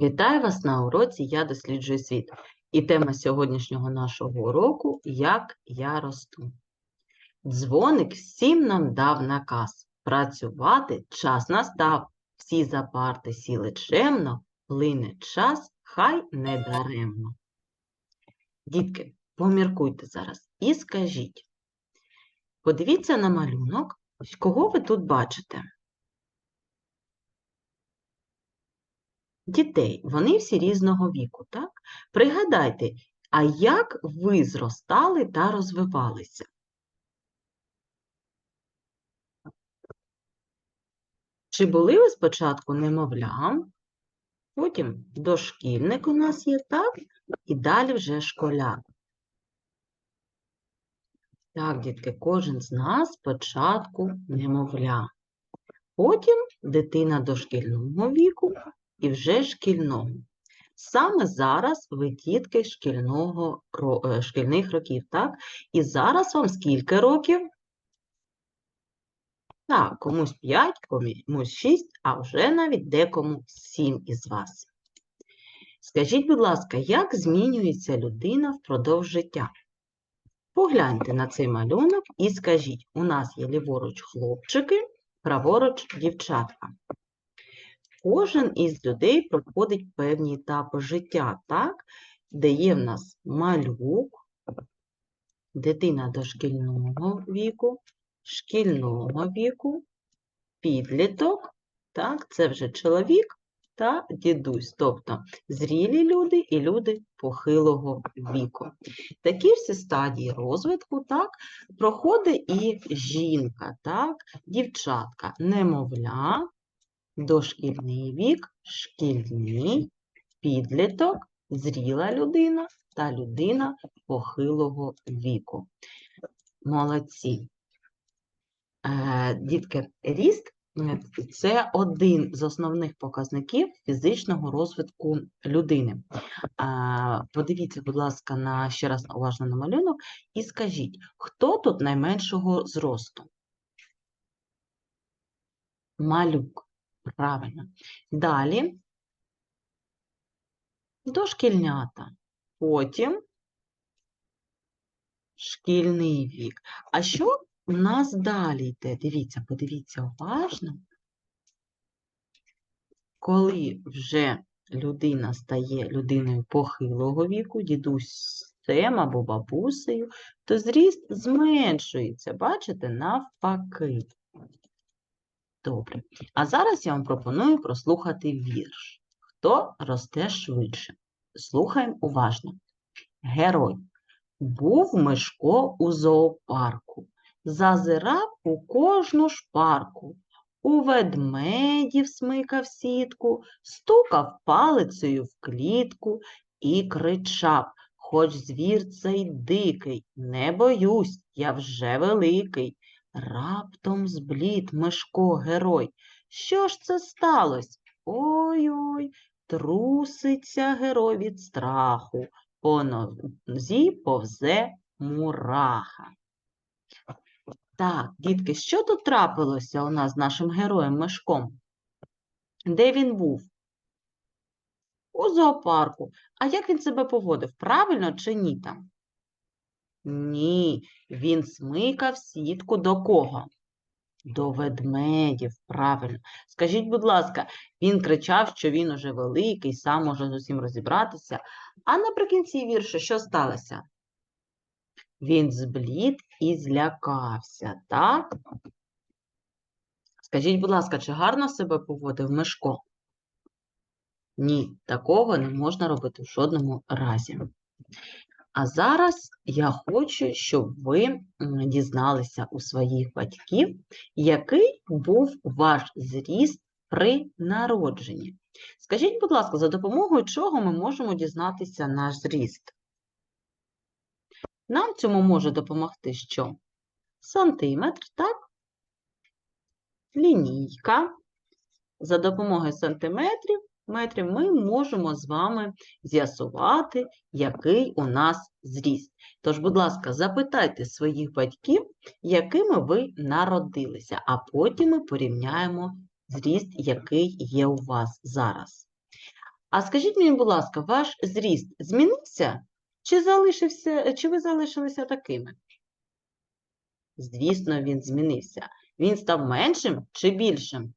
Вітаю вас на уроці Я досліджую світ. І тема сьогоднішнього нашого уроку Як я росту. Дзвоник всім нам дав наказ. Працювати час настав. Всі за парти сіли чемно, плине час, хай не даремно. Дітки, поміркуйте зараз і скажіть. Подивіться на малюнок, кого ви тут бачите? Дітей, вони всі різного віку, так? Пригадайте, а як ви зростали та розвивалися? Чи були ви спочатку немовлям, потім дошкільник у нас є, так? І далі вже школяр. Так, дітки, кожен з нас спочатку немовля. Потім дитина дошкільного віку, і вже шкільного. Саме зараз ви дітки шкільного, е, шкільних років, так? І зараз вам скільки років? Так, комусь 5, комусь 6, а вже навіть декому 7 із вас. Скажіть, будь ласка, як змінюється людина впродовж життя? Погляньте на цей малюнок і скажіть, у нас є ліворуч хлопчики, праворуч дівчатка. Кожен із людей проходить певні етапи життя, так? де є в нас малюк, дитина дошкільного віку, шкільного віку, підліток, так? це вже чоловік та дідусь, тобто зрілі люди і люди похилого віку. Такі всі стадії розвитку так, проходить і жінка, так, дівчатка, немовля, дошкільний вік, шкільний, підліток, зріла людина та людина похилого віку. Молодці. Е, Дітки, ріст е, це один з основних показників фізичного розвитку людини. Е, Подивіться, будь ласка, на ще раз уважно на малюнок і скажіть, хто тут найменшого зросту? Малюк. Правильно. Далі дошкільнята. Потім шкільний вік. А що у нас далі йде? Дивіться, подивіться уважно. Коли вже людина стає людиною похилого віку, дідусем або бабусею, то зріст зменшується, бачите, навпаки. Добре. А зараз я вам пропоную прослухати вірш. Хто росте швидше? Слухаємо уважно. Герой. Був Мишко у зоопарку, зазирав у кожну шпарку, у ведмедів смикав сітку, стукав палицею в клітку і кричав Хоч звір цей дикий, не боюсь, я вже великий. Раптом зблід Мишко герой. Що ж це сталося? Ой-ой, труситься герой від страху, по нозі повзе мураха. Так, дітки, що тут трапилося у нас з нашим героєм Мишком? Де він був? У зоопарку. А як він себе поводив? Правильно чи ні там? Ні, він смикав сітку до кого? До ведмедів, правильно. Скажіть, будь ласка, він кричав, що він уже великий, сам може з усім розібратися. А наприкінці вірша що сталося? Він зблід і злякався, так? Скажіть, будь ласка, чи гарно себе поводив Мишко? Ні, такого не можна робити в жодному разі. А зараз я хочу, щоб ви дізналися у своїх батьків, який був ваш зріст при народженні. Скажіть, будь ласка, за допомогою чого ми можемо дізнатися наш зріст? Нам цьому може допомогти що? Сантиметр, так? Лінійка. За допомогою сантиметрів метрів ми можемо з вами з'ясувати, який у нас зріст. Тож, будь ласка, запитайте своїх батьків, якими ви народилися, а потім ми порівняємо зріст, який є у вас зараз. А скажіть мені, будь ласка, ваш зріст змінився? Чи залишився, чи ви залишилися такими? Звісно, він змінився. Він став меншим чи більшим?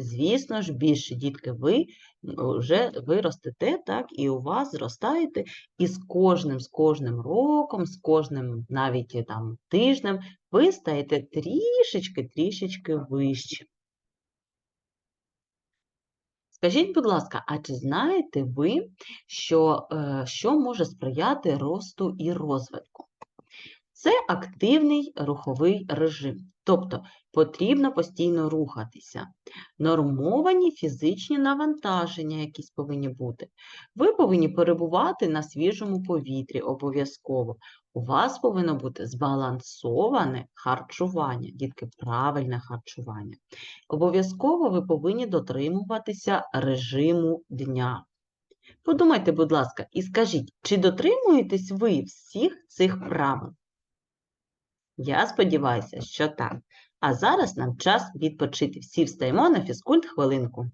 Звісно ж, більше, дітки, ви вже виростете, так, і у вас зростаєте, і з кожним, з кожним роком, з кожним навіть там тижнем ви стаєте трішечки, трішечки вище. Скажіть, будь ласка, а чи знаєте ви, що, е, що може сприяти росту і розвитку? Це активний руховий режим, тобто потрібно постійно рухатися. Нормовані фізичні навантаження якісь повинні бути. Ви повинні перебувати на свіжому повітрі обов'язково. У вас повинно бути збалансоване харчування, дітки, правильне харчування. Обов'язково ви повинні дотримуватися режиму дня. Подумайте, будь ласка, і скажіть, чи дотримуєтесь ви всіх цих правил? Я сподіваюся, що так. А зараз нам час відпочити. Всі встаємо на фізкульт хвилинку.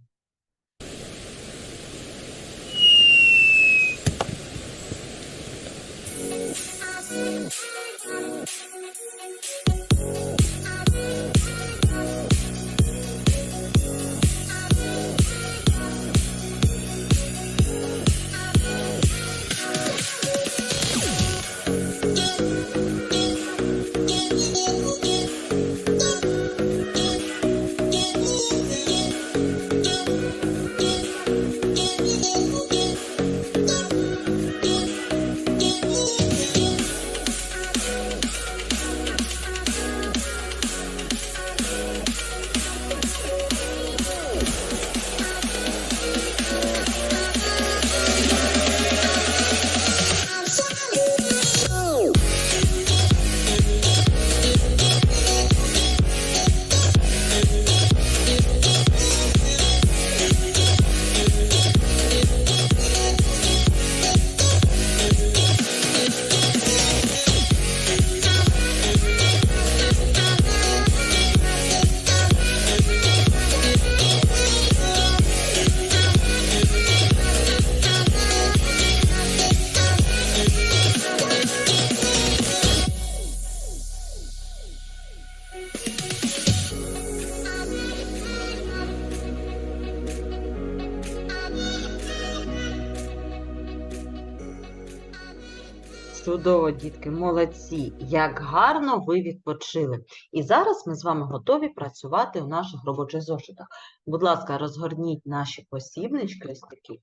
Чудово, дітки, молодці! Як гарно ви відпочили. І зараз ми з вами готові працювати у наших робочих зошитах. Будь ласка, розгорніть наші посібнички, ось такі.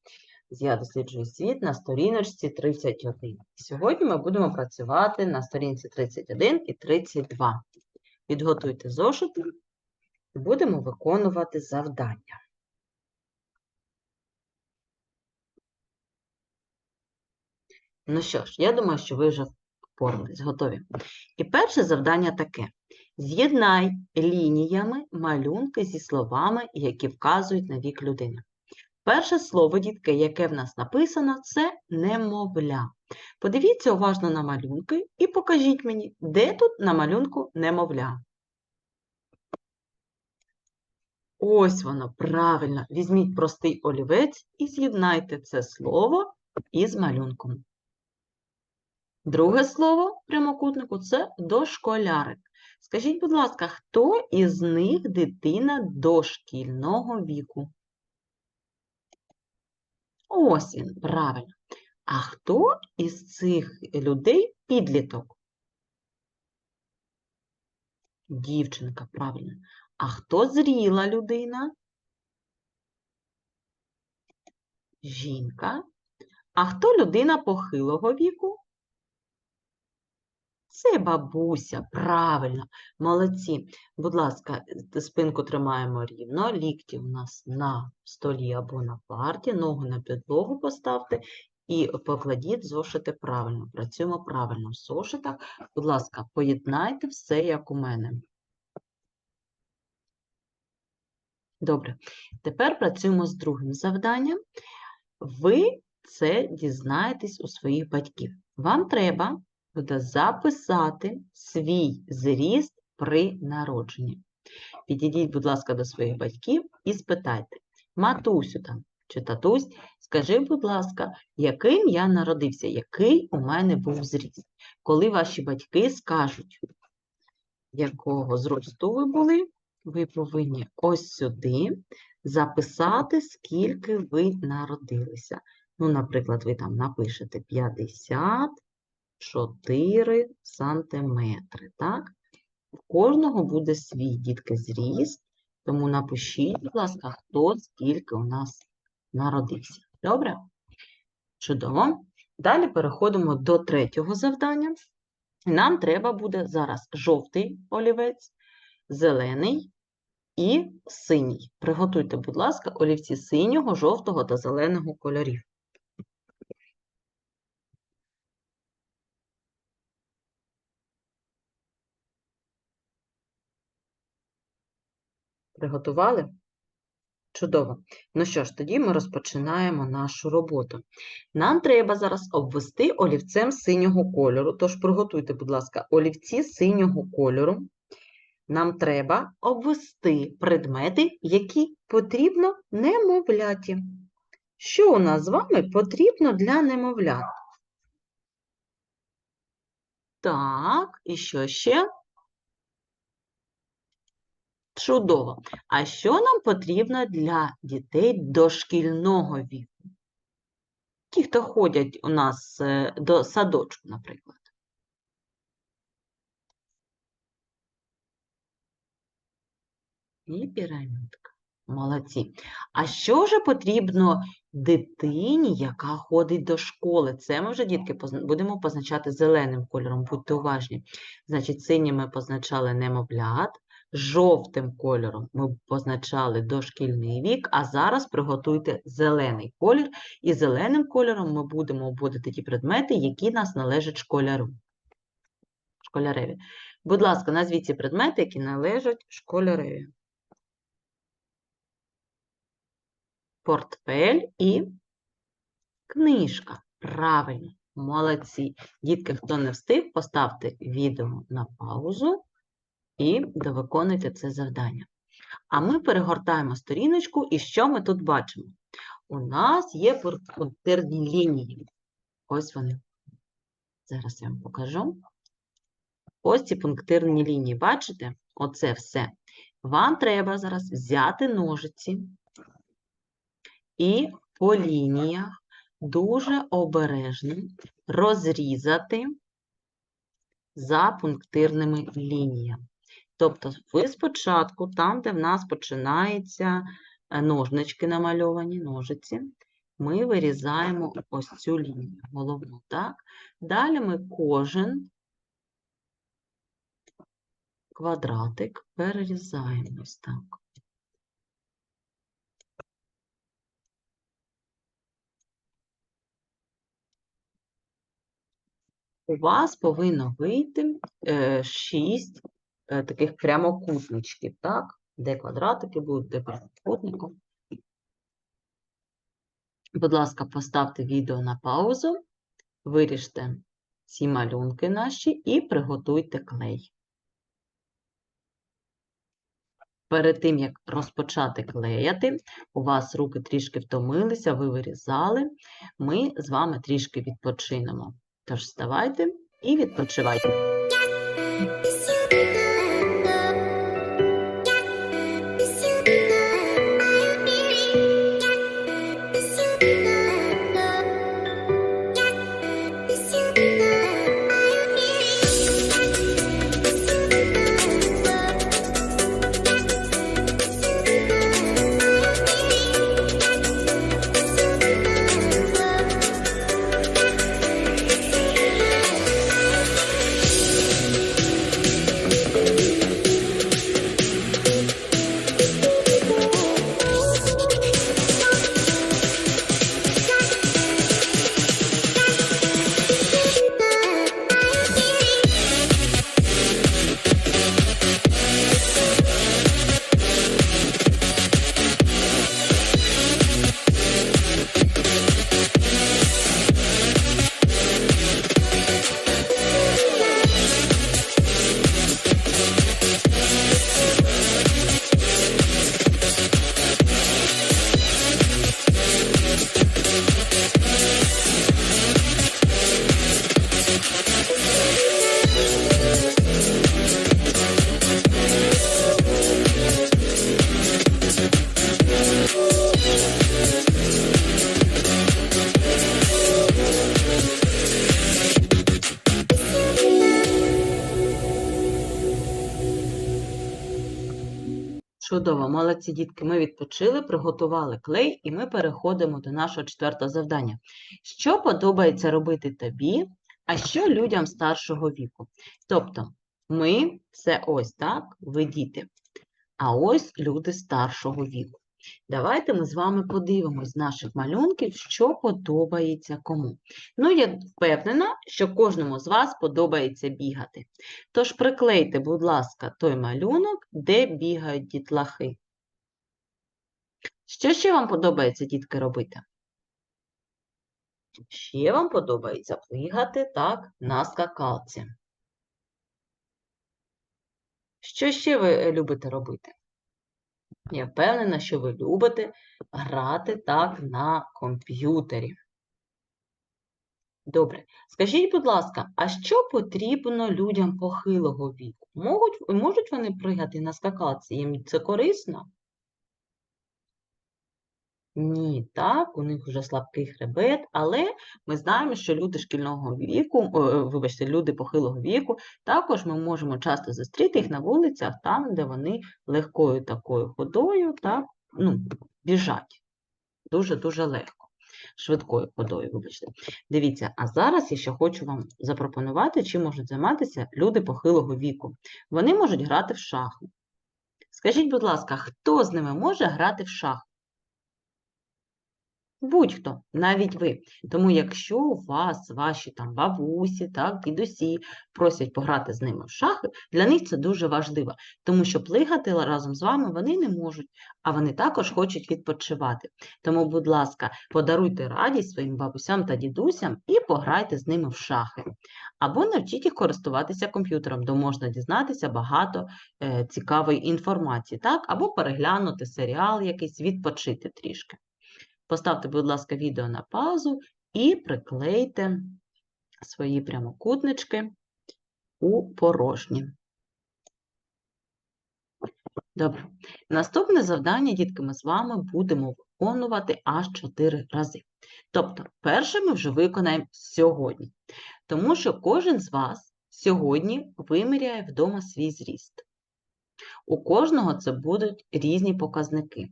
Я досліджую світ на сторіночці 31. Сьогодні ми будемо працювати на сторінці 31 і 32. Підготуйте зошити і будемо виконувати завдання. Ну що ж, я думаю, що ви вже впорались, готові. І перше завдання таке: з'єднай лініями малюнки зі словами, які вказують на вік людини. Перше слово, дітки, яке в нас написано, це немовля. Подивіться уважно на малюнки і покажіть мені, де тут на малюнку немовля. Ось воно, правильно. Візьміть простий олівець і з'єднайте це слово із малюнком. Друге слово прямокутнику це дошколярик. Скажіть, будь ласка, хто із них дитина дошкільного віку? Ось він, правильно. А хто із цих людей підліток? Дівчинка, правильно. А хто зріла людина? Жінка. А хто людина похилого віку? Це бабуся, правильно, молодці. Будь ласка, спинку тримаємо рівно, лікті у нас на столі або на парті, ногу на підлогу поставте і покладіть зошити правильно. Працюємо правильно в зошитах. Будь ласка, поєднайте все, як у мене. Добре, тепер працюємо з другим завданням. Ви це дізнаєтесь у своїх батьків. Вам треба буде записати свій зріст при народженні. Підійдіть, будь ласка, до своїх батьків і спитайте, Матусю там чи татусь, скажи, будь ласка, яким я народився, який у мене був зріст? Коли ваші батьки скажуть, якого зросту ви були, ви повинні ось сюди записати, скільки ви народилися. Ну, наприклад, ви там напишете 54 сантиметри, так? У кожного буде свій дітки зріст, тому напишіть, будь ласка, хто скільки у нас народився. Добре? Чудово. Далі переходимо до третього завдання. Нам треба буде зараз жовтий олівець, зелений і синій. Приготуйте, будь ласка, олівці синього, жовтого та зеленого кольорів. Приготували? Чудово. Ну що ж, тоді ми розпочинаємо нашу роботу. Нам треба зараз обвести олівцем синього кольору. Тож приготуйте, будь ласка, олівці синього кольору. Нам треба обвести предмети, які потрібно немовляті. Що у нас з вами потрібно для немовлят? Так, і що ще? Чудово. А що нам потрібно для дітей дошкільного віку? Ті, хто ходять у нас е, до садочку, наприклад. І пірамідка. Молодці. А що ж потрібно дитині, яка ходить до школи? Це ми вже, дітки, будемо позначати зеленим кольором, будьте уважні. Значить, синім ми позначали немовлят, жовтим кольором ми позначали дошкільний вік, а зараз приготуйте зелений колір. І зеленим кольором ми будемо обводити ті предмети, які нас належать школяру. школяреві. Будь ласка, назвіть ці предмети, які належать школяреві. Портфель і книжка. Правильно, молодці. Дітки, хто не встиг, поставте відео на паузу і довиконуйте це завдання. А ми перегортаємо сторіночку, і що ми тут бачимо? У нас є пунктирні лінії. Ось вони. Зараз я вам покажу. Ось ці пунктирні лінії, бачите? Оце все. Вам треба зараз взяти ножиці і по лініях дуже обережно розрізати за пунктирними лініями. Тобто ви спочатку, там, де в нас починаються е, ножнички намальовані, ножиці, ми вирізаємо ось цю лінію головну, так? Далі ми кожен квадратик перерізаємо ось так. У вас повинно вийти е, шість е, таких прямокутничків, так? Де квадратики будуть, де прямокутником. Будь ласка, поставте відео на паузу, виріжте ці малюнки наші і приготуйте клей. Перед тим, як розпочати клеяти, у вас руки трішки втомилися, ви вирізали, ми з вами трішки відпочинемо. Тож вставайте і відпочивайте. Чудово, молодці дітки, ми відпочили, приготували клей і ми переходимо до нашого четвертого завдання. Що подобається робити тобі а що людям старшого віку? Тобто, ми це ось так, ви діти, а ось люди старшого віку. Давайте ми з вами подивимось з наших малюнків, що подобається кому. Ну, я впевнена, що кожному з вас подобається бігати. Тож приклейте, будь ласка, той малюнок, де бігають дітлахи. Що ще вам подобається, дітки, робити? Ще вам подобається плигати так на скакалці. Що ще ви е, любите робити? Я впевнена, що ви любите грати так на комп'ютері. Добре. Скажіть, будь ласка, а що потрібно людям похилого віку? Можуть, можуть вони пригати на скакалці? Їм це корисно? Ні, так, у них вже слабкий хребет, але ми знаємо, що люди шкільного віку, о, вибачте, люди похилого віку, також ми можемо часто зустріти їх на вулицях, там, де вони легкою такою ходою, так, ну, біжать. Дуже-дуже легко. Швидкою ходою, вибачте. Дивіться, а зараз я ще хочу вам запропонувати, чим можуть займатися люди похилого віку. Вони можуть грати в шахи. Скажіть, будь ласка, хто з ними може грати в шахи? Будь-хто, навіть ви. Тому якщо у вас ваші там бабусі, так, дідусі просять пограти з ними в шахи, для них це дуже важливо, тому що плигати разом з вами вони не можуть, а вони також хочуть відпочивати. Тому, будь ласка, подаруйте радість своїм бабусям та дідусям і пограйте з ними в шахи. Або навчіть їх користуватися комп'ютером, де можна дізнатися багато е, цікавої інформації, так, або переглянути серіал якийсь, відпочити трішки. Поставте, будь ласка, відео на паузу і приклейте свої прямокутнички у порожні. Добре. Наступне завдання, дітки, ми з вами будемо виконувати аж 4 рази. Тобто, перше ми вже виконаємо сьогодні, тому що кожен з вас сьогодні виміряє вдома свій зріст. У кожного це будуть різні показники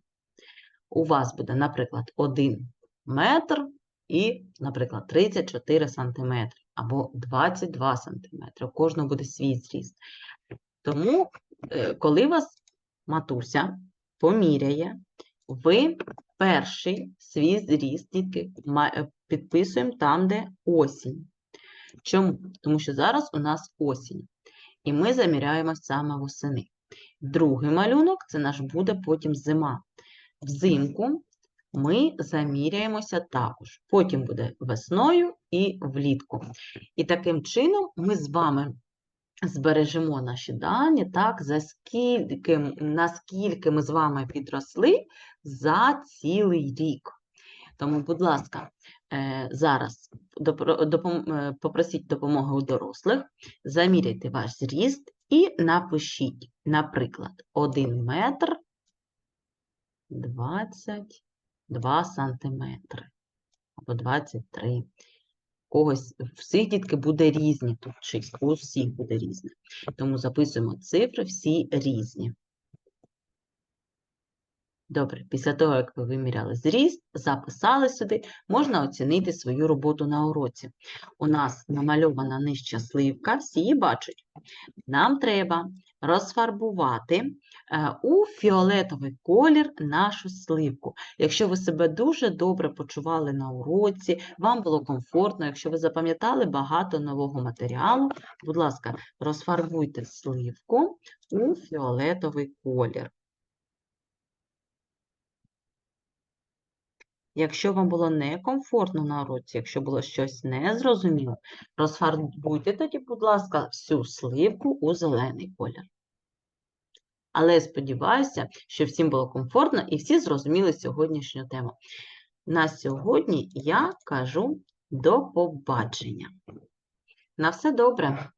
у вас буде, наприклад, 1 метр і, наприклад, 34 сантиметри або 22 сантиметри. У кожного буде свій зріст. Тому, е, коли вас матуся поміряє, ви перший свій зріст тільки е, підписуємо там, де осінь. Чому? Тому що зараз у нас осінь. І ми заміряємо саме восени. Другий малюнок це наш буде потім зима взимку ми заміряємося також. Потім буде весною і влітку. І таким чином ми з вами збережемо наші дані, так, за скільки, наскільки ми з вами підросли за цілий рік. Тому, будь ласка, е, зараз е, попросіть допомоги у дорослих, заміряйте ваш зріст і напишіть, наприклад, 1 метр 22 сантиметри або 23. Когось всіх дітки буде різні тут числа, у буде різне. Тому записуємо цифри всі різні. Добре, після того, як ви виміряли зріст, записали сюди, можна оцінити свою роботу на уроці. У нас намальована нижча сливка, всі її бачать. Нам треба розфарбувати е, у фіолетовий колір нашу сливку. Якщо ви себе дуже добре почували на уроці, вам було комфортно, якщо ви запам'ятали багато нового матеріалу, будь ласка, розфарбуйте сливку у фіолетовий колір. Якщо вам було некомфортно на уроці, якщо було щось незрозуміло, розфарбуйте тоді, будь ласка, всю сливку у зелений колір. Але сподіваюся, що всім було комфортно і всі зрозуміли сьогоднішню тему. На сьогодні я кажу до побачення. На все добре!